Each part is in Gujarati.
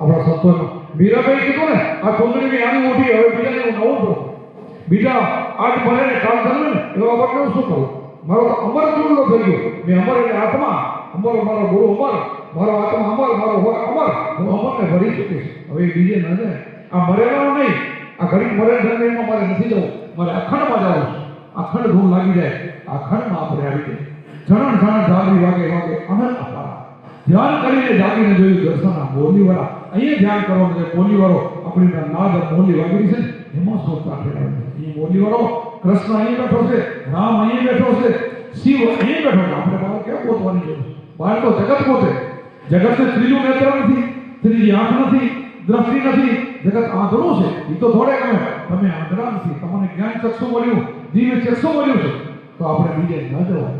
આપણા સંતોનો. મીરાબાઈ કીધું ને, આ ચૂંટણી આની મોટી હવે બીજાને હું નવું કરું. બીજા આજ ભરે ને કામ ધર્મ ને એવા વગર શું કરું? મારો તો અમર ચૂંટલો થઈ ગયો. મેં અમર એટલે આત્મા. અમર મારો ગુરુ અમર. મારો આત્મા અમર, મારો હોય અમર. હું અમરને ભરી શકીશ હવે બીજે ન જાય. આ મરેલાનો નહીં, આ ઘડી મરે એમાં મારે નથી જવું. મારે અખંડમાં જવું અખંડ ધૂમ લાગી જાય. અખંડમાં આપણે આવી જાય જણ જણ જાગી વાગે વાગે અનંત અપાર. ધ્યાન કરીને જાગીને જોયું દર્શન આ બોલી વાળા અહીંયા ધ્યાન કરવાનું છે. વાળો આપણી નાદ મોલી વાગેલી છે. એમાં સોચતા ફેરવે એ મોરલી કૃષ્ણ અહીં બેઠો છે, રામ અહીં બેઠો છે, શિવ અહીં બેઠો છે. આપણે બહાર ક્યાં ગોતવાની જરૂર? બહાર તો જગત ગોતે. જગતને ત્રીજું નેત્ર નથી, ત્રીજી આંખ નથી, દ્રષ્ટિ નથી. જગત આંધળું છે. એ તો થોડે કહે તમે આંધળા નથી. તમને જ્ઞાન ચક્ષુ મળ્યું, દિવ્ય ચક્ષુ મળ્યું છે. તો આપણે બીજે ન જવાય.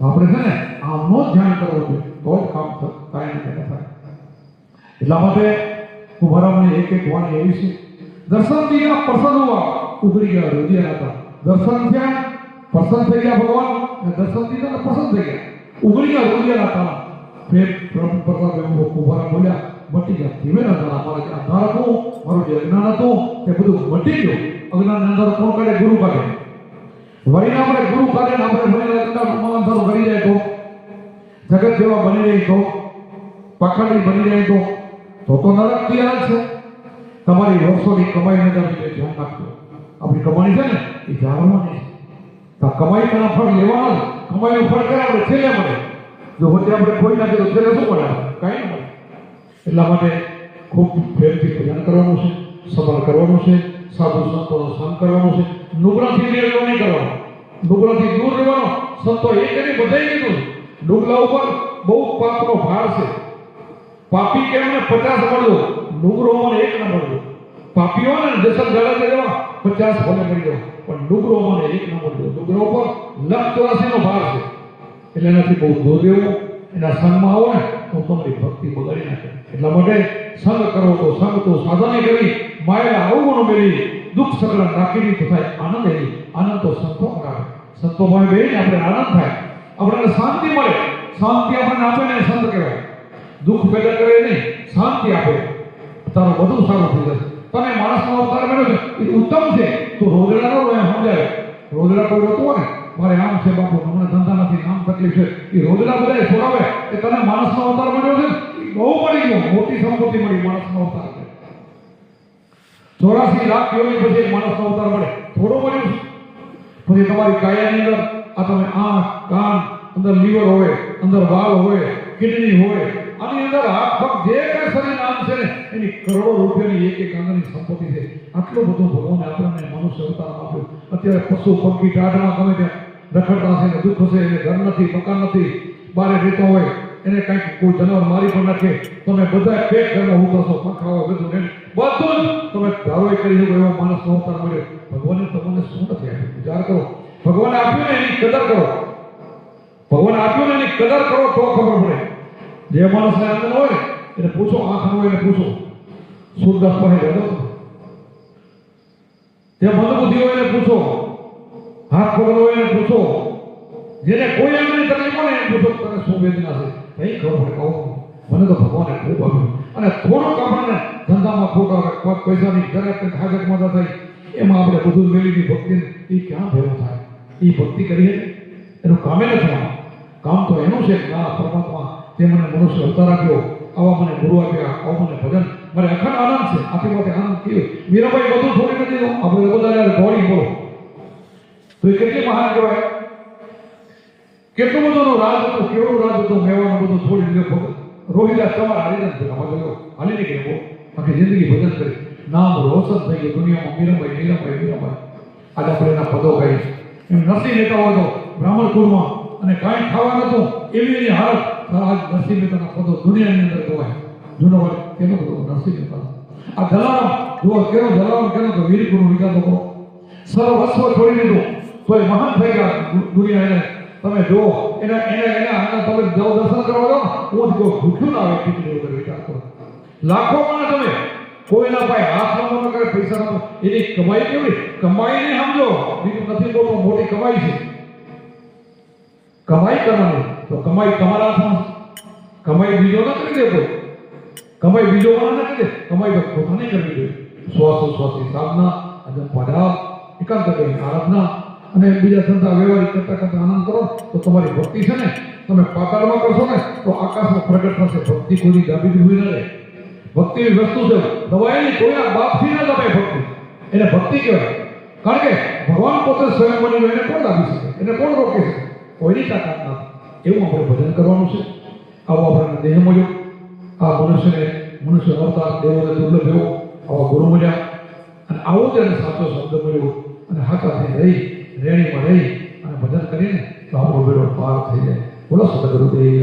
આપણે છે ને, આમનો જ ધ્યાન કરવું જોઈએ તો જ કામ થ- કાંઈ ને થાય. એટલા માટે હું ભરામણી એક એક વાણી એવી છે દર્શન થયા પ્રસન્ન હોવા ઉઘડી ગયા હૃદય હતા દર્શન થયા પ્રસન્ન થઈ ગયા ભગવાન અને દર્શન થયા અને પ્રસન્ન થઈ ગયા ઉઘડી ગયા હૃદયના તાળા ફેર પ્રભુ પ્રતાપ એમ કુંભારા બોલ્યા મટી ગયા ધીમે ના તાળા મારે જે અંધાર હતું મારું જે અજ્ઞાન હતું તે બધું મટી ગયું અજ્ઞાન અંદર કોણ કાઢે ગુરુ કાઢે વળીને આપણે ગુરુ કાઢે ને આપણે ભણીને અંદર અંધારું કરી જાય તો જગત જેવા બની રહી તો પાખંડી બની રહી તો તો તો નરક તૈયાર છે? તમારી વર્ષોની કમાઈને તમે ધ્યાન રાખજો. આપણી કમાણી છે ને, એ જાણવાની છે. કમાઈ પણ ફળ લેવાનો. કમાઈનું ફળ કરે આપણે? છેલ્લે મળે. જો વચ્ચે આપણે ખોઈ નાખે તો છેલ્લે શું મળે? કાંઈ ન મળે. એટલા માટે ખૂબ પ્રેમથી ભજન કરવાનું છે સબળ કરવાનું છે, સાધુ સંતોનો સંગ કરવાનું છે. નુગરાથી નિર્ણય નહીં કરવાનો. નુગરાથી દૂર રહેવાનો. સંતો એ કરી બધાય કીધું ડુગલા ઉપર બહુ પાપનો ભાર છે. પાપી કે એમને પચાસ મળ્યો? મને એક ન મળ્યો. પાપીઓ ને જસન જળા દેવા, પચાસ ભલે મળી જાવ પણ મને એક ન મળ્યો. ડુંગરો પર લખ નો ભાર છે. એટલે એનાથી બહુ દૂર રહેવું. એના સંગમાં આવો ને, તો તમારી ભક્તિ બગાડી નાખે. એટલા માટે સંગ કરો તો સંગ, તો સાધને કરી માયા અવગુણો મેળવી. દુઃખ સકળ નાખીની તો થાય આનંદ એની આનંદ તો સંતો કરાવે સંતો ભાઈ બેહીને, આપણે આનંદ થાય. આપણને શાંતિ મળે. શાંતિ આપણને આપે ને સંત કહેવાય. દુઃખ પેદા કરે નહીં શાંતિ આપે. તારું બધું સારું થઈ જશે. તને માણસનો અવતાર મળ્યો છે એ ઉત્તમ છે. તો રોજડા નો સમજાય. રોજડા કોઈ રોતું હોય ને મારે આમ છે બાપુ હમણાં ધંધા નથી આમ તકલીફ છે. એ રોજડા બધા છોડાવે એ તને માણસનો અવતાર મળ્યો છે ને, બહુ મળી ગયો મોટી સંપત્તિ મળી માણસનો અવતાર ચોરાસી લાખ યોની પછી માણસ માણસનો અવતાર મળે. થોડો મળ્યું પછી તમારી કાયાની અંદર આ તમે આંખ કાન અંદર લીવર હોય અંદર વાળ હોય કિડની હોય, આની અંદર હાથ જે કાંઈ અંગ છે એની કરોડો રૂપિયાની એક એક અંગની સંપત્તિ છે. આટલું બધું ભગવાને આપણને મનુષ્ય અવતાર આપ્યું. અત્યારે પશુ, પંખી ટાઢમાં ગમે ત્યાં રખડતા હશે દુઃખ હશે એને ઘર નથી, મકાન નથી, બારે રહેતો હોય, એને કાંઈક કોઈ જનાવર મારી પણ નાખે. તમે બધા પેટ ઘરમાં ઉતરશો પંખા હોય, બધું ને બધું તમે ધારો કરી શકો એવો માણસનો અવતાર મળ્યો. ભગવાને તમને શું નથી આપ્યું? વિચાર કરો. ભગવાને આપ્યું ને એની કદર કરો. ભગવાન આપ્યું ને એની કદર કરો તો ખબર પડે. જે માણસને આનંદ હોય એને પૂછો આંખ ન હોય એને પૂછો સુરદાસ પાસે હતો. જે મંદબુદ્ધિ હોય એને પૂછો હાથ પકડ હોય એને પૂછો જેને કોઈ આંગળી તકલીફ હોય એને પૂછો તને શું વેદના છે ભાઈ ખબર કહું મને તો ભગવાને ખૂબ આપ્યું અને થોડુંક આપણને ધંધામાં ખોટા પૈસાની જરાક કંઈક હાજત મદદ થાય એમાં આપણે બધું મેળવીની ભક્તિ એ ક્યાં ભેગું થાય એ ભક્તિ કરીએ એનું કામે નથી કામ તો એનું છે કે ના પરમાત્મા તે મને મનુષ્ય અવતાર આપ્યો. આવા મને ગુરુ આપ્યા. આવા મને ભજન. મારે અખંડ આનંદ છે. આથી માટે આનંદ કેવો મીરાબાઈ બધું છોડી નથી દીધું આપણે બધા ગોળી બોલો. તો એ કેટલી મહાન કહેવાય? કેટલું બધું રાજ હતું, કેવડું રાજ હતું મેવાનું બધું છોડી દીધું ભગત. રોહિલા સવાર હાલી નથી થતા ગયો હાલી નહીં ગયો આખી જિંદગી ભજન કરી. નામ રોશન થઈ ગયું દુનિયામાં. મીરાબાઈ મીરાબાઈ મીરાબાઈ. આજે આપણે એના પદો કહી એમ નથી લેતા હોય તો બ્રાહ્મણ કુળમાં અને કાંઈ ખાવા નતું એવી એની હાલત. આજ નરસિંહ મહેતાના પદો દુનિયાની અંદર ગવાય જૂનો હોય કેનો બધો નરસિંહ મહેતા આ જલારામ જુઓ કેનો જલારામ કેનો તો વીર ગુરુ વિકાસ લોકો સર્વસ્વ છોડી દીધું. તો એ મહાન થઈ ગયા દુનિયા એને. તમે જુઓ એના એને એના આના તમે જો દર્શન કરવા દો ને, હું જ કહું ભૂખ્યું ના આવે ખીચડી વગર વિચાર કરો. લાખો માણસ તમે. કોઈના પાસે હાથ નંબર ન કરે પૈસા નંબર એની કમાઈ કેવી? કમાઈ નહીં સમજો. બીજું નથી બોલવું મોટી કમાઈ છે. કમાઈ કરવાની. તો કમાઈ તમારા હાથમાં. કમાઈ બીજો ન કરી દે કોઈ કમાઈ બીજો વાળા કરી દે. કમાઈ પોતાને કરવી જોઈએ શ્વાસોશ્વાસની સાધના અને પડાવ એકાંત કરી આરાધના અને બીજા ધંધા વ્યવહારિક કરતા કરતા આનંદ કરો. તો તમારી ભક્તિ છે ને, તમે પાતાળમાં કરશો ને, તો આકાશમાં પ્રગટ થશે. ભક્તિ કોઈ ગાબી હોય ન રહે. ભક્તિ એવી વસ્તુ છે, દવાઈ કોઈ આ બાપથી ન દબાય ભક્તિ. એને ભક્તિ કહેવાય. કારણ કે ભગવાન પોતે સ્વયં બની એને કોણ દાબી શકે? એને કોણ રોકી શકે કોઈની તાકાત નથી એવું આપણે ભજન કરવાનું છે. આવો આપણે દેહ મળ્યો. આ મનુષ્યને મનુષ્ય અવતાર દેવોને દુર્લભ એવો આવા ગુરુ મળ્યા. અને આવો તેને સાચો શબ્દ મળ્યો. અને હાથાથી રહી, રેણીમાં રહી અને ભજન કરીને તો આપણો બેડો પાર થઈ જાય. બોલો સદગુરુદેવ.